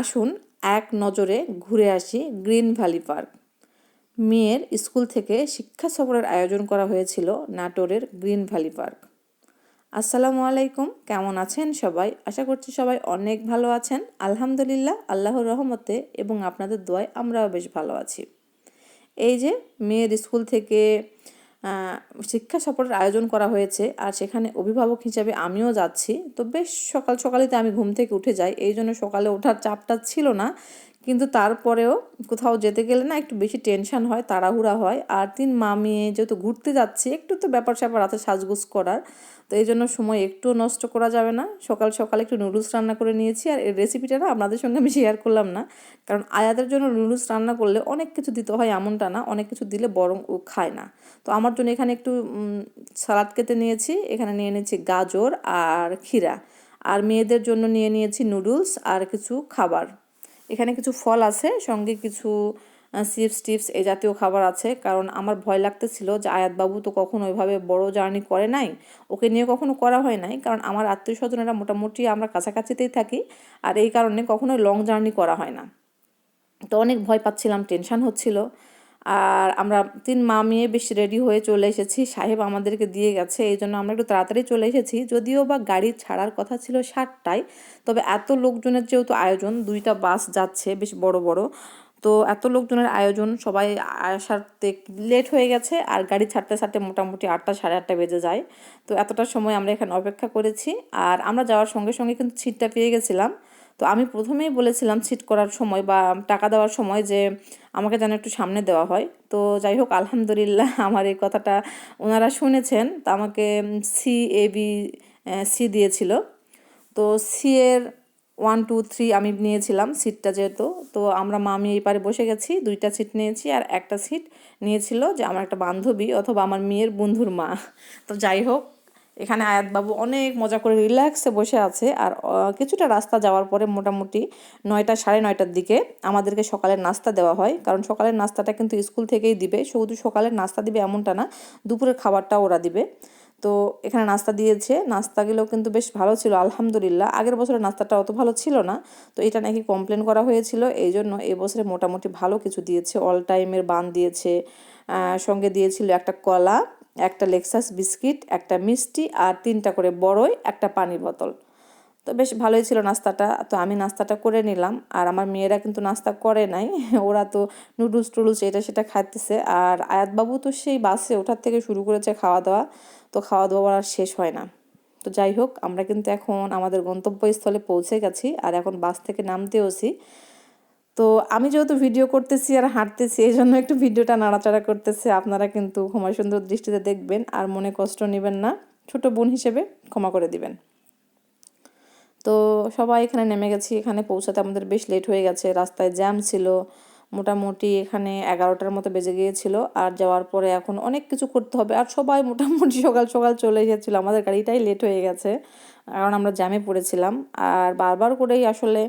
আসুন এক নজরে ঘুরে আসি গ্রিন ভ্যালি পার্ক। মেয়ের স্কুল থেকে শিক্ষা সফরের আয়োজন করা হয়েছিল নাটোরের গ্রিন ভ্যালি পার্ক। আসসালামু আলাইকুম, কেমন আছেন সবাই? আশা করছি সবাই অনেক ভালো আছেন। আলহামদুলিল্লাহ, আল্লাহর রহমতে এবং আপনাদের দোয়ায় আমরাও বেশ ভালো আছি। এই যে, মেয়ের স্কুল থেকে শিক্ষা সফরের আয়োজন করা হয়েছে আর সেখানে অভিভাবক হিসাবে আমিও যাচ্ছি। তো বেশ সকাল সকালেতে আমি ঘুম থেকে উঠে যাই। এই জন্য সকালে ওঠার চাপটা ছিল না। কিন্তু তারপরেও কোথাও যেতে গেলে না একটু বেশি টেনশন হয়, তাড়াহুড়া হয়। আর তিন মা মেয়ে যেহেতু ঘুরতে যাচ্ছি, একটু তো ব্যাপার স্যাপার আছে সাজগোজ করার। তো এই জন্য সময় একটু নষ্ট করা যাবে না। সকাল সকালে একটু নুডলস রান্না করে নিয়েছি আর এই রেসিপিটা না আপনাদের সঙ্গে আমি শেয়ার করলাম না। কারণ আয়াদের জন্য নুডলস রান্না করলে অনেক কিছু দিতে হয় এমনটা না, অনেক কিছু দিলে বরং ও খায় না। তো আমার জন্য এখানে একটু সালাদ কেটে নিয়েছি। এখানে নিয়ে নিয়েছি গাজর আর ক্ষীরা। আর মেয়েদের জন্য নিয়ে নিয়েছি নুডলস আর কিছু খাবার। এখানে কিছু ফল আছে, সঙ্গে কিছু চিপস টিপস এ জাতীয় খাবার আছে। কারণ আমার ভয় লাগতেছিল যে আয়াতবাবু তো কখনো ওইভাবে বড় জার্নি করে নাই, ওকে নিয়ে কখনো করা হয় নাই। কারণ আমার আত্মীয় স্বজনেরা মোটামুটি আমরা কাছাকাছিতেই থাকি আর এই কারণে কখনোই লং জার্নি করা হয় না। তো অনেক ভয় পাচ্ছিলাম টেনশান হচ্ছিল। আর আমরা তিন মা মেয়ে বেশ রেডি হয়ে চলে এসেছি। সাহেব আমাদেরকে দিয়ে গেছে, এই জন্য আমরা একটু তাড়াতাড়ি চলে এসেছি। যদিও বা গাড়ি ছাড়ার কথা ছিল সাতটায়, তবে এত লোকজনের যেহেতু আয়োজন, দুইটা বাস যাচ্ছে বেশ বড় বড়। তো এত লোকজনের আয়োজন, সবাই আসাতে লেট হয়ে গেছে আর গাড়ি ছাড়তে ছাড়তে মোটামুটি আটটা সাড়ে আটটা বেজে যায়। তো এতটা সময় আমরা এখানে অপেক্ষা করেছি আর আমরা যাওয়ার সঙ্গে সঙ্গে কিন্তু সিটটা পেয়ে গেছিলাম। তো আমি প্রথমেই বলেছিলাম সিট করার সময় বা টাকা দেওয়ার সময় যে আমাকে যেন একটু সামনে দেওয়া হয়। তো যাই হোক, আলহামদুলিল্লাহ আমার এই কথাটা ওনারা শুনেছেন। তা আমাকে সি এ বি সি দিয়েছিল। তো সি এর ওয়ান টু থ্রি আমি নিয়েছিলাম সিটটা যেহেতু। তো আমরা মামি এই পারে বসে গেছি, দুইটা সিট নিয়েছি আর একটা সিট নিয়েছিল যে আমার একটা বান্ধবী অথবা আমার মেয়ের বন্ধুর মা। তো যাই হোক এখানে আয়াতবাবু অনেক মজা করে রিল্যাক্সে বসে আছে আর কিছুটা রাস্তা যাওয়ার পরে মোটামুটি নয়টা সাড়ে নয়টার দিকে আমাদেরকে সকালের নাস্তা দেওয়া হয়। কারণ সকালের নাস্তাটা কিন্তু স্কুল থেকেই দিবে। শুধু সকালের নাস্তা দিবে এমনটা না, দুপুরের খাবারটা ওরা দিবে। তো এখানে নাস্তা দিয়েছে। নাস্তাগুলো কিন্তু বেশ ভালো ছিল, আলহামদুলিল্লাহ। আগের বছরের নাস্তাটা অত ভালো ছিল না। তো এটা নাকি কমপ্লেন করা হয়েছিল। এই জন্য এবছরে মোটামুটি ভালো কিছু দিয়েছে। অল টাইমের বান দিয়েছে। সঙ্গে দিয়েছিল একটা কলা। একটা লেক্সাস বিস্কিট একটা মিষ্টি আর তিনটা করে বড়ই একটা পানির বোতল। তো বেশ ভালোই ছিল নাস্তাটা। তো আমি নাস্তাটা করে নিলাম। আর আমার মেয়েরা কিন্তু নাস্তা করে নাই। ওরা তো নুডলস টুডলস এটা সেটা খাইতেছে। আর আয়াতবাবু তো সেই বাসে ওঠার থেকে শুরু করেছে খাওয়া দাওয়া তো খাওয়া দাওয়া আর শেষ হয় না। তো যাই হোক, আমরা কিন্তু এখন আমাদের গন্তব্যস্থলে পৌঁছে গেছি। আর এখন বাস থেকে নামতেওছি। তো আমি যেহেতু ভিডিও করতেছি আর হাঁটতেছি এই জন্য একটু ভিডিওটা নাড়াচাড়া করতেছে। আপনারা কিন্তু ক্ষমা সুন্দর দৃষ্টিতে দেখবেন আর মনে কষ্ট নেবেন না। ছোট বোন হিসেবে ক্ষমা করে দিবেন। তো সবাই এখানে নেমে গেছি। এখানে পৌঁছাতে আমাদের বেশ লেট হয়ে গেছে। রাস্তায় জ্যাম ছিল। মোটামুটি এখানে এগারোটার মতো বেজে গিয়েছিল। আর যাওয়ার পরে এখন অনেক কিছু করতে হবে। আর সবাই মোটামুটি সকাল সকাল চলে গিয়েছিল আমাদের গাড়িটাই লেট হয়ে গেছে। কারণ আমরা জ্যামে পড়েছিলাম। আর বারবার করেই আসলে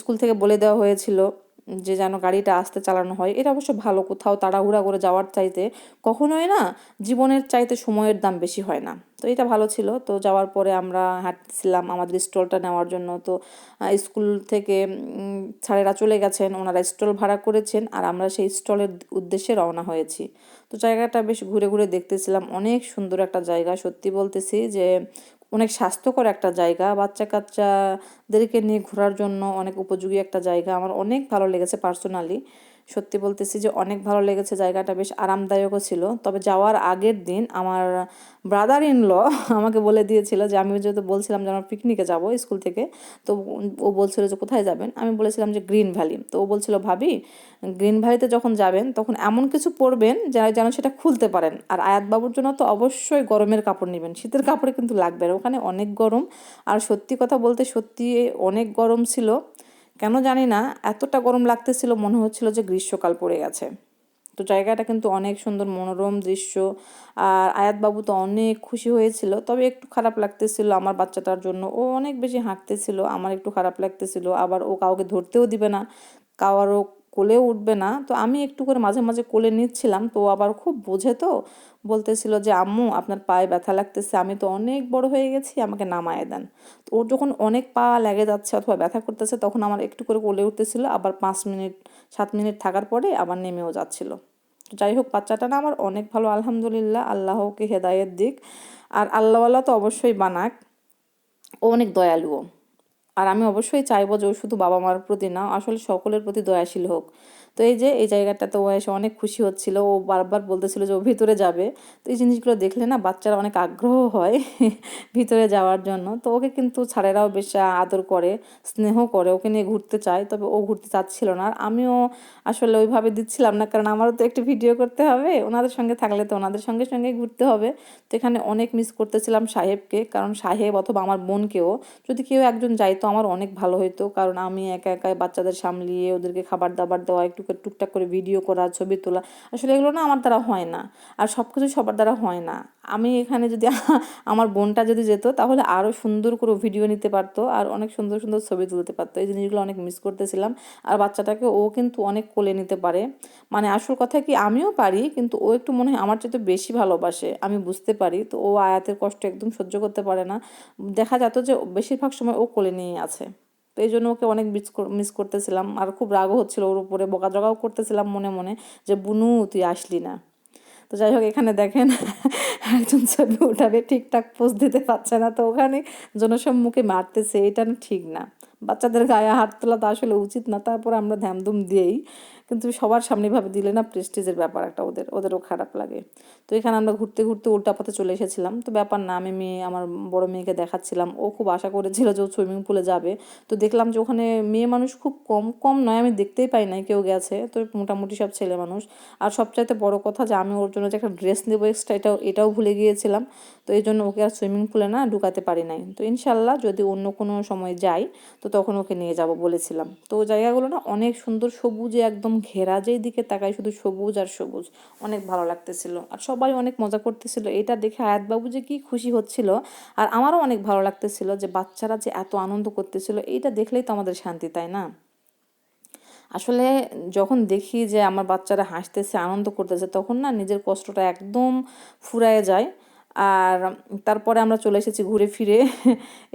স্কুল থেকে বলে দেওয়া হয়েছিল যে যেন গাড়িটা আস্তে চালানো হয়। এটা অবশ্য ভালো, কোথাও তাড়াহুড়া করে যাওয়ার চাইতে কখনোই না, জীবনের চাইতে সময়ের দাম বেশি হয় না। তো এটা ভালো ছিল। তো যাওয়ার পরে আমরা হাঁটছিলাম আমাদের স্টলটা নেওয়ার জন্য। তো স্কুল থেকে স্যারেরা চলে গেছেন, ওনারা স্টল ভাড়া করেছেন আর আমরা সেই স্টলের উদ্দেশ্যে রওনা হয়েছি। তো জায়গাটা বেশ ঘুরে ঘুরে দেখতেছিলাম। অনেক সুন্দর একটা জায়গা। সত্যি বলতেছি যে অনেক স্বাস্থ্যকর একটা জায়গা। বাচ্চা কাচ্চাদেরকে নিয়ে ঘোরার জন্য অনেক উপযোগী একটা জায়গা। আমার অনেক ভালো লেগেছে পার্সোনালি সত্যি বলতেছি যে অনেক ভালো লেগেছে, জায়গাটা বেশ আরামদায়কও ছিল। তবে যাওয়ার আগের দিন আমার ব্রাদার ইন ল আমাকে বলে দিয়েছিল যে, আমি যেহেতু বলছিলাম যে আমার পিকনিকে যাব স্কুল থেকে, তো ও বলছিল যে, কোথায় যাবেন? আমি বলেছিলাম যে গ্রিন ভ্যালি তো ও বলছিল, ভাবি গ্রিন ভ্যালিতে যখন যাবেন, তখন এমন কিছু পরবেন যা, যেন সেটা খুলতে পারেন। আর আয়াতবাবুর জন্য তো অবশ্যই গরমের কাপড় নেবেন, শীতের কাপড়ে কিন্তু লাগবে ওখানে অনেক গরম। আর সত্যি কথা বলতে সত্যি অনেক গরম ছিল। কেন জানি না, এতটা গরম লাগতেছিল, মনে হচ্ছিল যে গ্রীষ্মকাল পড়ে গেছে। তো জায়গাটা কিন্তু অনেক সুন্দর, মনোরম দৃশ্য, আর আয়াতবাবু তো অনেক খুশি হয়েছিল, তবে একটু খারাপ লাগতেছিল আমার বাচ্চাটার জন্য। ও অনেক বেশি হাঁটতেছিল, আমার একটু খারাপ লাগতেছিল, আবার ও কাউকে ধরতেও দিবে না কারও কোলে উঠবে না। তো আমি একটু করে মাঝে মাঝে কোলে নিচ্ছিলাম, তো আবার খুব বোঝে তো। বলতেছিল যে, আম্মু, আপনার পায়ে ব্যথা লাগতেছে, আমি তো অনেক বড় হয়ে গেছি, আমাকে নামায় দেন। তো ওর যখন অনেক পা লেগে যাচ্ছে অথবা ব্যথা করতেছে, তখন আমার একটু করে কোলে উঠতেছিল। আবার পাঁচ মিনিট, সাত মিনিট থাকার পরে আবার নেমেও যাচ্ছিল। যাই হোক, বাচ্চাটা না আমার অনেক ভালো, আলহামদুলিল্লাহ। আল্লাহকে হেদায়েত দিক। আর আল্লাহওয়ালা তো অবশ্যই বানাক। ও অনেক দয়ালুও আর আমি অবশ্যই চাইব যে ও শুধু বাবা মার প্রতি না, আসলে সকলের প্রতি দয়াশীল হোক। তো এই যে, এই জায়গাটাতে ও এসে অনেক খুশি হচ্ছিল। ও বারবার বলতেছিল যে, ও ভিতরে যাবে। তো এই জিনিসগুলো দেখলে না বাচ্চারা অনেক আগ্রহ হয় ভিতরে যাওয়ার জন্য। তো ওকে কিন্তু ছাড়েরাও বেশ আদর করে, স্নেহ করে, ওকে নিয়ে ঘুরতে চায়। তবে ও ঘুরতে চাচ্ছিল না। আর আমিও আসলে ওইভাবে দিচ্ছিলাম না, কারণ আমারও তো একটু ভিডিও করতে হবে। ওনাদের সঙ্গে থাকলে তো ওনাদের সঙ্গে সঙ্গে ঘুরতে হবে। তো এখানে অনেক মিস করতেছিলাম সাহেবকে, কারণ সাহেব অথবা আমার বোনকেও। যদি কেউ একজন যাইতো আমার অনেক ভালো হতো কারণ আমি একা একাই বাচ্চাদের সামলিয়ে ওদেরকে খাবার দাবার দেওয়া, একটু করে টুকটাক করে ভিডিও করা, ছবি তোলা, আসলে এগুলো না আমার দ্বারা হয় না। আর সব কিছু সবার দ্বারা হয় না। আমি এখানে যদি আমার বোনটা যদি যেত, তাহলে আরও সুন্দর করে ভিডিও নিতে পারতো, আর অনেক সুন্দর সুন্দর ছবি তুলতে পারতো। এই জিনিসগুলো অনেক মিস করতেছিলাম। আর বাচ্চাটাকে ও কিন্তু অনেক কোলে নিতে পারে। মানে আসল কথা কি, আমিও পারি, কিন্তু ও একটু মনে হয় আমার চেয়ে বেশি ভালোবাসে। আমি বুঝতে পারি, তো ও আয়াতের কষ্ট একদম সহ্য করতে পারে না। দেখা যেত যে বেশিরভাগ সময় ও কোলে নিয়ে আছে। তো এই জন্য ওকে অনেক মিস মিস করতেছিলাম। আর খুব রাগও হচ্ছিল ওর উপরে, বকাঝকাও করতেছিলাম মনে মনে যে, বুনু, তুই আসলি না। তো যাই হোক, এখানে দেখেন একজন ছবি উঠাবে ঠিকঠাক পোজ দিতে পারছে না। তো ওখানে জনসম্মুখে মারতেছে, এটা ঠিক না। বাচ্চাদের গায়ে হাত তোলা তো আসলে উচিত না, তারপর আমরা ধ্যামধুম দিয়েই। কিন্তু সবার সামনে ভাবে দিলে না প্রেস্টিজের ব্যাপার একটা, ওদের, ওদেরও খারাপ লাগে। তো এখানে আমরা ঘুরতে ঘুরতে উল্টা পথে চলে এসেছিলাম। তো ব্যাপার না, আমি মেয়ে, আমার বড় মেয়েকে দেখাচ্ছিলাম। ও খুব আশা করেছিল যে ও সুইমিং পুলে যাবে। তো দেখলাম যে ওখানে মেয়ে মানুষ খুব কম কম নয়, আমি দেখতেই পাই নাই কেউ গেছে। তো মোটামুটি সব ছেলে মানুষ। আর সবচাইতে বড় কথা যে আমি ওর জন্য যে একটা ড্রেস নেব এক্সট্রা এটাও এটাও ভুলে গিয়েছিলাম। তো এই জন্য ওকে আর সুইমিং পুলে না ঢুকাতে পারি নাই। তো ইনশাল্লাহ যদি অন্য কোনো সময় যাই, তো তখন ওকে নিয়ে যাব বলেছিলাম। তো জায়গাগুলো না অনেক সুন্দর সবুজে একদম ঘেরা, যেই দিকে তাকাই শুধু সবুজ আর সবুজ। অনেক ভালো লাগতেছিল। আর সবাই অনেক মজা করতেছিল। এটা দেখে আয়াতবাবু যে কি খুশি হচ্ছিল আর আমারও অনেক ভালো লাগতেছিল যে বাচ্চারা যে এত আনন্দ করতেছিল, এইটা দেখলেই তো আমাদের শান্তি, তাই না? আসলে যখন দেখি যে আমার বাচ্চারা হাসতেছে, আনন্দ করতেছে, তখন না নিজের কষ্টটা একদম ফুরায় যায়। আর তারপরে আমরা চলে এসেছি ঘুরে ফিরে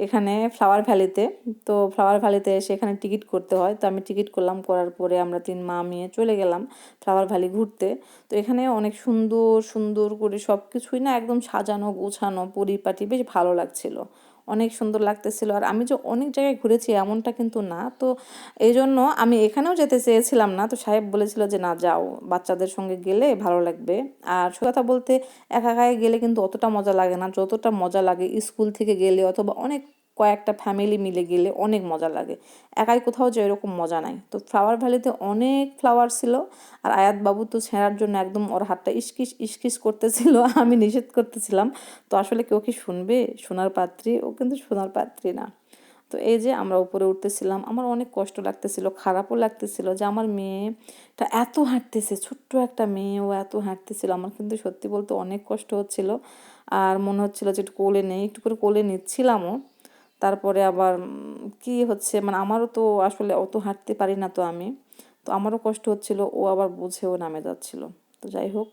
এখানে ফ্লাওয়ার ভ্যালিতে তো। ফ্লাওয়ার ভ্যালিতে এসে এখানে টিকিট করতে হয়। তো আমি টিকিট করলাম, করার পরে আমরা তিন মা মেয়ে চলে গেলাম ফ্লাওয়ার ভ্যালি ঘুরতে। তো এখানে অনেক সুন্দর সুন্দর করে সব কিছুই না একদম সাজানো গোছানো পরিপাটি বেশ ভালো লাগছিল। অনেক সুন্দর লাগতেছিল। আর আমি যে অনেক জায়গায় ঘুরেছি এমনটা কিন্তু না। তো এই জন্য আমি এখানেও যেতে চেয়েছিলাম না। তো সাহেব বলেছিল যে, না, যাও। বাচ্চাদের সঙ্গে গেলে ভালো লাগবে। আর সে কথা বলতে, একা একাই গেলে কিন্তু অতটা মজা লাগে না। যতটা মজা লাগে স্কুল থেকে গেলে অথবা অনেক কয়েকটা ফ্যামিলি মিলে গেলে অনেক মজা লাগে। একাই কোথাও যে এরকম মজা নাই। তো ফ্লাওয়ার ভ্যালিতে অনেক ফ্লাওয়ার ছিল। আর আয়াত বাবু তো ছেঁড়ার জন্য একদম ওর হাতটা ইস্কিস ইস্কিস করতেছিল। আমি নিষেধ করতেছিলাম। তো আসলে কেউ কি শুনবে? সোনার পাত্রী? ও কিন্তু সোনার পাত্রী না। তো এই যে আমরা উপরে উঠতেছিলাম। আমার অনেক কষ্ট লাগতেছিল, খারাপও লাগতেছিল যে আমার মেয়েটা এত হাঁটতেছে, ছোট্ট একটা মেয়ে, ও এত হাঁটতেছিল। আমার কিন্তু সত্যি বলতে অনেক কষ্ট হচ্ছিল। আর মনে হচ্ছিল যে একটু কোলে নেই, একটু করে কোলে নিচ্ছিলামও। তারপরে আবার কি হচ্ছে মানে আমারও তো আসলে অত হাঁটতে পারি না তো আমি। তো আমারও কষ্ট হচ্ছিল, ও আবার বুঝেও নামে যাচ্ছিল। তো যাই হোক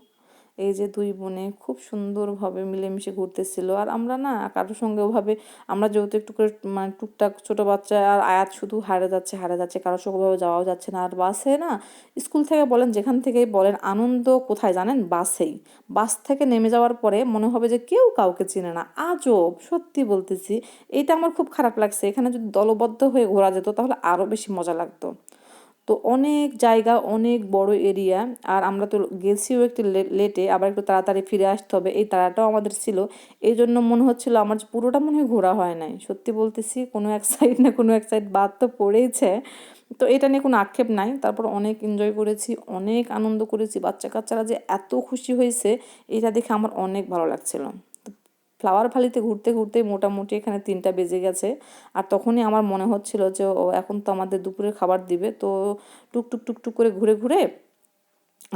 এই যে দুই বোনে খুব সুন্দরভাবে মিলেমিশে ঘুরতেছিল। আর আমরা না কারোর সঙ্গে ওভাবে আমরা যেহেতু একটু করে মানে টুকটাক ছোটো বাচ্চা, আর আয়াত শুধু হারে যাচ্ছে হারে যাচ্ছে, কারোর সঙ্গে ওভাবে যাওয়াও যাচ্ছে না। আর বাসে না স্কুল থেকে বলেন, যেখান থেকেই বলেন, আনন্দ কোথায় জানেন? বাসেই। বাস থেকে নেমে যাওয়ার পরে মনে হবে যে কেউ কাউকে চিনে না। আজব, সত্যি বলতেছি। এইটা আমার খুব খারাপ লাগছে। এখানে যদি দলবদ্ধ হয়ে ঘোরা যেত, তাহলে আরও বেশি মজা লাগতো। তো অনেক জায়গা, অনেক বড় এরিয়া, আর আমরা তো গেছিও একটু লেটে আবার একটু তাড়াতাড়ি ফিরে আসতে হবে। এই তাড়াটাও আমাদের ছিল। এই জন্য মনে হচ্ছিল আমার পুরোটা মনে হয় ঘোরা হয় নাই। সত্যি বলতেছি, কোনো এক সাইড না কোনো এক সাইড বাদ তো পড়েইছে। তো এটা নিয়ে কোনো আক্ষেপ নাই। তারপর অনেক এনজয় করেছি, অনেক আনন্দ করেছি। বাচ্চা কাচ্চারা যে এত খুশি হয়েছে, এটা দেখে আমার অনেক ভালো লাগছিল। ফ্লাওয়ার ভ্যালিতে ঘুরতে ঘুরতে মোটামুটি এখানে তিনটা বেজে গেছে। আর তখনই আমার মনে হচ্ছিল যে, ও এখন তো আমাদের দুপুরে খাবার দিবে। তো টুক টুক টুক টুক করে ঘুরে ঘুরে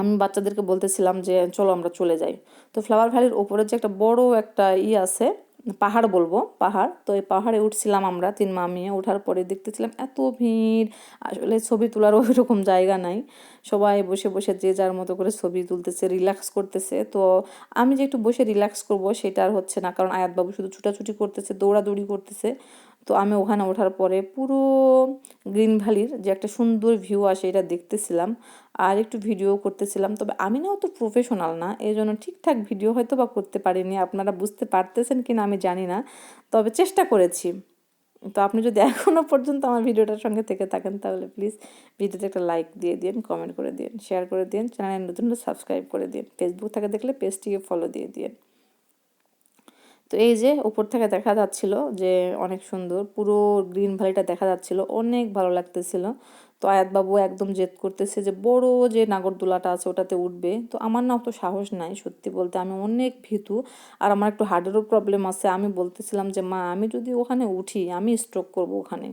আমি বাচ্চাদেরকে বলতেছিলাম যে, চলো আমরা চলে যাই। তো ফ্লাওয়ার ভ্যালির ওপরে যে একটা বড় একটা ই আছে পাহাড় বলব, পাহাড়। তো এই পাহাড়ে উঠছিলাম আমরা, তিন মামিয়ে ওঠার পরে দেখতেছিলাম এত ভিড়। আসলে ছবি তোলার ওই রকম জায়গা নাই। সবাই বসে বসে যে যার মতো করে ছবি তুলতেছে রিল্যাক্স করতেছে। তো আমি যে একটু বসে রিল্যাক্স করব সেটা আর হচ্ছে না, কারণ আয়াতবাবু শুধু ছুটাছুটি করতেছে, দৌড়াদৌড়ি করতেছে। তো আমি ওখানে ওঠার পরে পুরো গ্রিন ভ্যালির যে একটা সুন্দর ভিউ আসে এটা দেখতেছিলাম আর একটু ভিডিও করতেছিলাম। তবে আমি না অত প্রফেশনাল না এই জন্য ঠিকঠাক ভিডিও হয়তো বা করতে পারিনি, আপনারা বুঝতে পারতেছেন কি না আমি জানি না, তবে চেষ্টা করেছি। তো আপনি যদি এখনও পর্যন্ত আমার ভিডিওটার সঙ্গে থেকে থাকেন, তাহলে প্লিজ ভিডিওতে একটা লাইক দিয়ে দিন কমেন্ট করে দিন শেয়ার করে দিন চ্যানেলে নতুন সাবস্ক্রাইব করে দিন ফেসবুক থেকে দেখলে পেজটিকে ফলো দিয়ে দিন। তো এই যে উপর থেকে দেখা যাচ্ছিল যে অনেক সুন্দর, পুরো গ্রিন ভ্যালিটা দেখা যাচ্ছিল, অনেক ভালো লাগতেছিল। তো আয়াতবাবু একদম জেদ করতেছে যে বড় যে নাগরদোলাটা আছে ওটাতে উঠবে। তো আমার না অত সাহস নাই সত্যি বলতে, আমি অনেক ভীতু আর আমার একটু হার্টেরও প্রবলেম আছে। আমি বলতেছিলাম যে, মা, আমি যদি ওখানে উঠি, আমি স্ট্রোক করব ওখানে।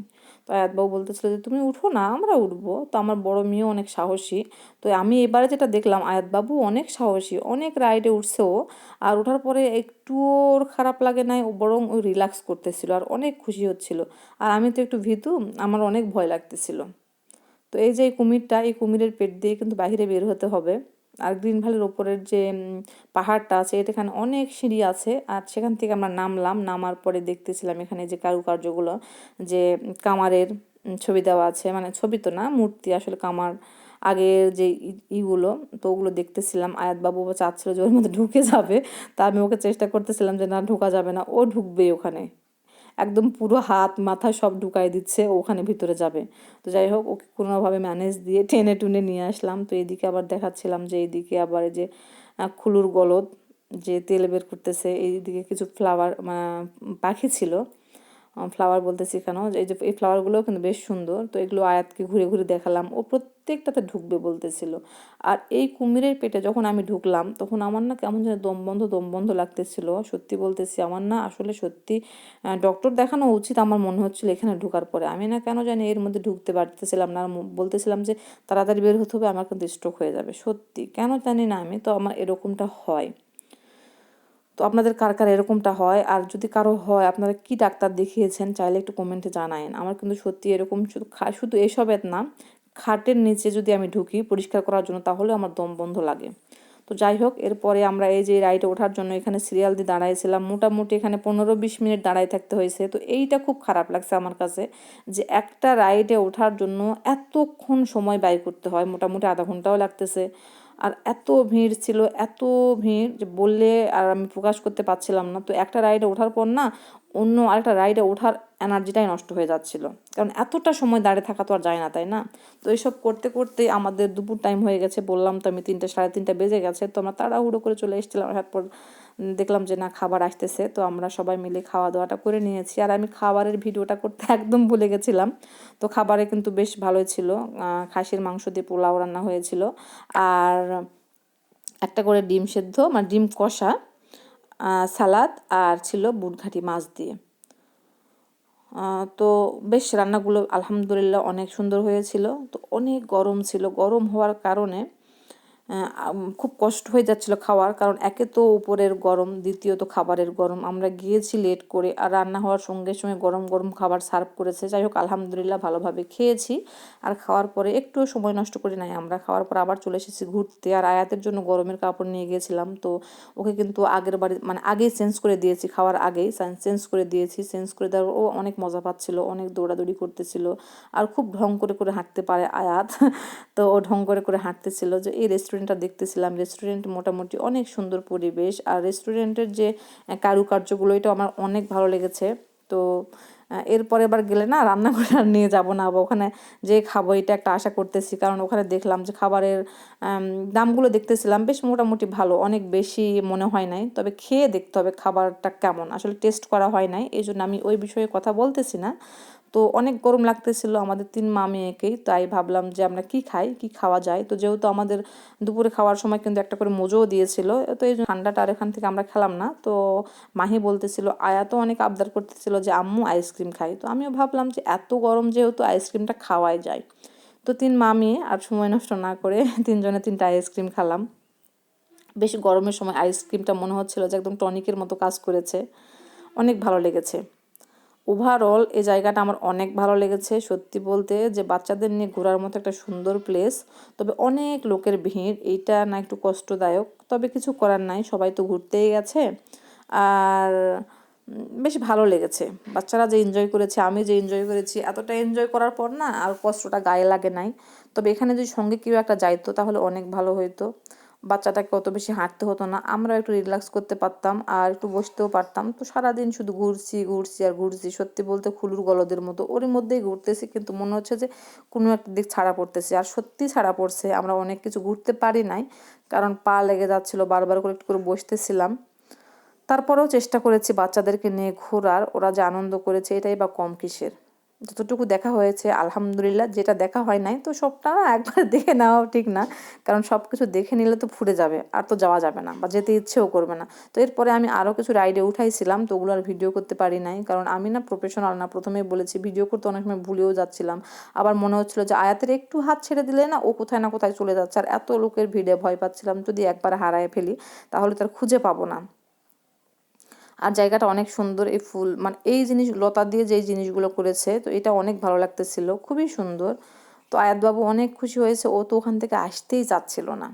তো আয়াতবাবু বলতেছিল যে, তুমি উঠো না, আমরা উঠবো। তো আমার বড় মেয়েও অনেক সাহসী। তো আমি এবারে যেটা দেখলাম, আয়াতবাবু অনেক সাহসী, অনেক রাইডে উঠছে ও, আর ওঠার পরে একটু ওর খারাপ লাগে নাই, ও বরং ওই রিল্যাক্স করতেছিল আর অনেক খুশি হচ্ছিল। আর আমি তো একটু ভীতু, আমার অনেক ভয় লাগতেছিল। তো এই যে এই কুমিরটা, এই কুমিরের পেট দিয়ে কিন্তু বাইরে বের হতে হবে। আর গ্রিন ভ্যালির ওপরের যে পাহাড়টা আছে এটা এখানে অনেক সিঁড়ি আছে। আর সেখান থেকে আমরা নামলাম, নামার পরে দেখতেছিলাম এখানে যে কারুকার্যগুলো, যে কামারের ছবি দেওয়া আছে। মানে ছবি তো না, মূর্তি আসলে কামার আগের যে ইগুলো, তো ওগুলো দেখতেছিলাম। আয়াত বাবু চাচ্ছিল যে ওর মধ্যে ঢুকে যাবে। তা আমি ওকে চেষ্টা করতেছিলাম যে, না, ঢোকা যাবে না। ও ঢুকবেই ওখানে। একদম পুরো হাত, মাথা সব ঢুকাই দিচ্ছে, ওখানে ভিতরে যাবে। তো যাই হোক, ওকে কোনোভাবে ম্যানেজ দিয়ে টেনে টুনে নিয়ে আসলাম। তো এদিকে আবার দেখাচ্ছিলাম যে এইদিকে আবার এই যে খুলুর গলদ যে তেল বের করতেছে, এইদিকে কিছু ফ্লাওয়ার পাখি ছিল। ফ্লাওয়ার বলতেছি কেন? এই যে এই ফ্লাওয়ারগুলোও কিন্তু বেশ সুন্দর। তো এগুলো আয়াতকে ঘুরে ঘুরে দেখালাম। ও প্রত্যেকটাতে ঢুকবে বলতেছিল। আর এই কুমিরের পেটে যখন আমি ঢুকলাম, তখন আমার না কেমন যেন দম বন্ধ বন্ধ লাগতেছিল। সত্যি বলতেছি, আমার না আসলে সত্যি ডক্টর দেখানো উচিত আমার মনে হচ্ছিল এখানে ঢুকার পরে। আমি না কেন জানি এর মধ্যে ঢুকতে পারতেছিলাম না। বলতেছিলাম যে তাড়াতাড়ি বের হতে হবে, আমার কিন্তু স্ট্রোক হয়ে যাবে। সত্যি, কেন জানি না আমি। তো আমার এরকমটা হয়। তো আপনাদের কার কার এরকমটা হয়? আর যদি কারও হয়, আপনারা কি ডাক্তার দেখিয়েছেন? চাইলে একটু কমেন্টে জানায়েন। আমার কিন্তু সত্যি এরকম শুধু শুধু এসবের না, খাটের নিচে যদি আমি ঢুকি পরিষ্কার করার জন্য তাহলে আমার দম বন্ধ লাগে। তো যাই হোক, এরপরে আমরা এই যে রাইডে ওঠার জন্য এখানে সিরিয়াল দিয়ে দাঁড়াইছিলাম, মোটামুটি এখানে পনেরো বিশ মিনিট দাঁড়াই থাকতে হয়েছে। তো এইটা খুব খারাপ লাগছে আমার কাছে যে একটা রাইডে ওঠার জন্য এতক্ষণ সময় ব্যয় করতে হয়, মোটামুটি আধা ঘন্টাও লাগতেছে। আর এত ভিড় ছিল, এত ভিড় যে বললে আর আমি প্রকাশ করতে পারছিলাম না। তো একটা রাইডে ওঠার পর না অন্য আরেকটা রাইডে ওঠার এনার্জিটাই নষ্ট হয়ে যাচ্ছিল। কারণ এতটা সময় দাঁড়িয়ে থাকা তো আর যায় না, তাই না? তো এইসব করতে করতে আমাদের দুপুর টাইম হয়ে গেছে, বললাম তো আমি তিনটে, সাড়ে তিনটে বেজে গেছে। তো আমরা তাড়াহুড়ো করে চলে এসেছিলাম তারপর দেখলাম যে না, খাবার আসতেছে, তো আমরা সবাই মিলে খাওয়া দাওয়াটা করে নিয়েছি। আর আমি খাবারের ভিডিওটা করতে একদম ভুলে গেছিলাম। তো খাবারে কিন্তু বেশ ভালোই ছিল। খাসির মাংস দিয়ে পোলাও রান্না হয়েছিল। আর একটা করে ডিম সেদ্ধ মানে ডিম কষা সালাদ, আর ছিল বুটঘাটি মাছ দিয়ে। তো বেশ রান্নাগুলো আলহামদুলিল্লাহ অনেক সুন্দর হয়েছিল। তো অনেক গরম ছিল। গরম হওয়ার কারণে খুব কষ্ট হয়ে যাচ্ছিল খাওয়ার, কারণ একে তো উপরের গরম, দ্বিতীয়ত খাবারের গরম। আমরা গিয়েছি লেট করে আর রান্না হওয়ার সঙ্গে সঙ্গে গরম গরম খাবার সার্ভ করেছে। যাই হোক, আলহামদুলিল্লাহ ভালোভাবে খেয়েছি আর খাওয়ার পরে একটু সময় নষ্ট করি নাই আমরা। খাওয়ার পর আবার চলে এসেছি ঘুরতে আর আয়াতের জন্য গরমের কাপড় নিয়ে গিয়েছিলাম। তো ওকে কিন্তু আগের বাড়ি মানে আগেই চেঞ্জ করে দিয়েছি, খাওয়ার আগেই চেঞ্জ করে দিয়েছি। চেঞ্জ করে দেওয়ার ও অনেক মজা পাচ্ছিল, অনেক দৌড়াদৌড়ি করতেছিল। আর খুব ঢং করে করে হাঁটতে পারে আয়াত। তো ও ঢং করে করে হাঁটতেছিল যে, এই রেস্টুরেন্ট রেস্টুরেন্টটা দেখতেছিলাম রেস্টুরেন্ট মোটামুটি অনেক সুন্দর পরিবেশ। আর রেস্টুরেন্টের যে কারুকার্যগুলো এটা আমার অনেক ভালো লেগেছে। তো এরপরে এবার গেলে না রান্না করে আর নিয়ে যাব না বা ওখানে যে খাব, এটা একটা আশা করতেছি। কারণ ওখানে দেখলাম যে খাবারের দামগুলো দেখতেছিলাম, বেশ মোটামুটি ভালো, অনেক বেশি মনে হয় নাই। তবে খেয়ে দেখতে হবে খাবারটা কেমন, আসলে টেস্ট করা হয় নাই এই জন্য আমি ওই বিষয়ে কথা বলতেছি না। তো অনেক গরম লাগতেছিল আমাদের তিন মা মেয়েকেই তাই ভাবলাম যে আমরা কি খাই, কি খাওয়া যায়? তো যেহেতু আমাদের দুপুরে খাওয়ার সময় কিন্তু একটা করে মোজোও দিয়েছিল, তো এই ঠান্ডাটা আর এখান থেকে আমরা খেলাম না। তো মাহি বলতেছিল, আয়া তো অনেক আবদার করতেছিল যে আম্মু আইসক্রিম খাই। তো আমিও ভাবলাম যে এত গরম যেহেতু আইসক্রিমটা খাওয়াই যায়। তো তিন মামি আর সময় নষ্ট না করে তিনজনে তিনটা আইসক্রিম খেলাম। বেশ গরমের সময় আইসক্রিমটা মনে হচ্ছিল যে একদম টনিকের মতো কাজ করেছে। অনেক ভালো লেগেছে। ওভারঅল এই জায়গাটা আমার অনেক ভালো লেগেছে। সত্যি বলতে যে বাচ্চাদের নিয়ে ঘোরার মতো একটা সুন্দর প্লেস তবে অনেক লোকের ভিড়, এইটা না একটু কষ্টদায়ক। তবে কিছু করার নাই, সবাই তো ঘুরতেই গেছে। আর বেশ ভালো লেগেছে। বাচ্চারা যে এনজয় করেছে, আমি যে এনজয় করেছি, এতটা এনজয় করার পর না আর কষ্টটা গায়ে লাগে নাই। তবে এখানে যদি সঙ্গে কেউ একটা যাইতো, তাহলে অনেক ভালো হইতো। বাচ্চাটাকে অত বেশি হাঁটতে হতো না। আমরাও একটু রিল্যাক্স করতে পারতাম আর একটু বসতেও পারতাম। তো সারাদিন শুধু ঘুরছি ঘুরছি আর ঘুরছি। সত্যি বলতে খুলুর গলদের মতো। ওর মধ্যেই ঘুরতেছি কিন্তু মনে হচ্ছে যে কোনো একটা দিক ছাড়া পড়তেছে। আর সত্যি ছাড়া পড়ছে। আমরা অনেক কিছু ঘুরতে পারি নাই। কারণ পা লেগে যাচ্ছিল, বারবার করে একটু করে বসতেছিলাম। তারপরেও চেষ্টা করেছি বাচ্চাদেরকে নিয়ে ঘোরার। ওরা যে আনন্দ করেছে, এটাই বা কম কিসের। যতটুকু দেখা হয়েছে, আলহামদুলিল্লাহ যেটা দেখা হয় নাই, তো সবটা একবার দেখে নেওয়া ঠিক না। কারণ সব কিছু দেখে নিলে তো ফুটে যাবে, আর তো যাওয়া যাবে না বা যেতে ইচ্ছেও করবে না। তো এরপরে আমি আরও কিছু রাইডে উঠাইছিলাম, তো ওগুলো আর ভিডিও করতে পারি নাই। কারণ আমি না প্রফেশনাল না, প্রথমেই বলেছি, ভিডিও করতে অনেক সময় ভুলেও যাচ্ছিলাম। আবার মনে হচ্ছিল যে আয়াতের একটু হাত ছেড়ে দিলে না ও কোথায় না কোথায় চলে যাচ্ছে, আর এত লোকের ভিড়ে ভয় পাচ্ছিলাম, যদি একবার হারায় ফেলি, তাহলে তার খুঁজে পাবো না। আর জায়গাটা অনেক সুন্দর এই ফুল মানে এই জিনিস, লতা দিয়ে যেই জিনিসগুলো করেছে, তো এটা অনেক ভালো লাগতেছিল, খুবই সুন্দর। তো আয়াতবাবু অনেক খুশি হয়েছে, ও তো ওখান থেকে আসতেই চাচ্ছিল না।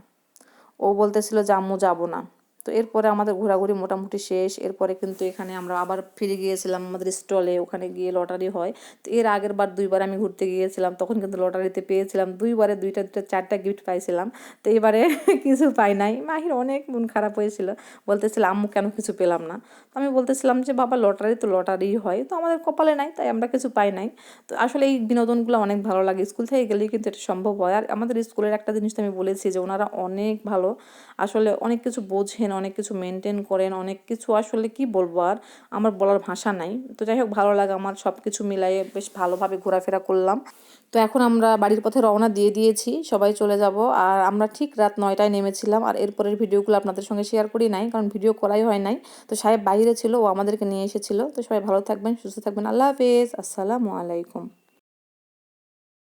ও বলতেছিল যে, আম্মু, যাব না। তো এরপরে আমাদের ঘোরাঘুরি মোটামুটি শেষ। এরপরে কিন্তু এখানে আমরা আবার ফিরে গিয়েছিলাম আমাদের স্টলে, ওখানে গিয়ে লটারি হয়। তো এর আগের বার দুইবার আমি ঘুরতে গিয়েছিলাম, তখন কিন্তু লটারিতে পেয়েছিলাম। দুইবারে দুইটা দুইটা, চারটা গিফট পাইছিলাম। তো এবারে কিছু পাই নাই। মাহির অনেক মন খারাপ হয়েছিল। বলতেছিল, আম্মু, কেন কিছু পেলাম না? তো আমি বলতেছিলাম যে, বাবা, লটারি তো লটারি হয়। তো আমাদের কপালে নাই, তাই আমরা কিছু পাই নাই। তো আসলে এই বিনোদনগুলো অনেক ভালো লাগে। স্কুল থেকে গেলেই কিন্তু এটা সম্ভব হয়। আর আমাদের স্কুলের একটা জিনিস তো আমি বলেছি যে, ওনারা অনেক ভালো। আসলে অনেক কিছু বোঝেন অনেক কিছু মেনটেন করেন, অনেক কিছু আসলে কি বলব আর? আমার বলার ভাষা নাই। তো যাই হোক, ভালো লাগে আমার সব কিছু মিলাইয়ে বেশ ভালোভাবে ঘোরাফেরা করলাম। তো এখন আমরা বাড়ির পথে রওনা দিয়ে দিয়েছি, সবাই চলে যাব। আর আমরা ঠিক রাত নয়টায় নেমেছিলাম আর এরপরের ভিডিওগুলো আপনাদের সঙ্গে শেয়ার করি নাই, কারণ ভিডিও করাই হয় নাই। তো সাহেব বাইরে ছিল, ও আমাদেরকে নিয়ে এসেছিল। তো সবাই ভালো থাকবেন, সুস্থ থাকবেন। আল্লাহ হাফেজ। আসসালামু আলাইকুম।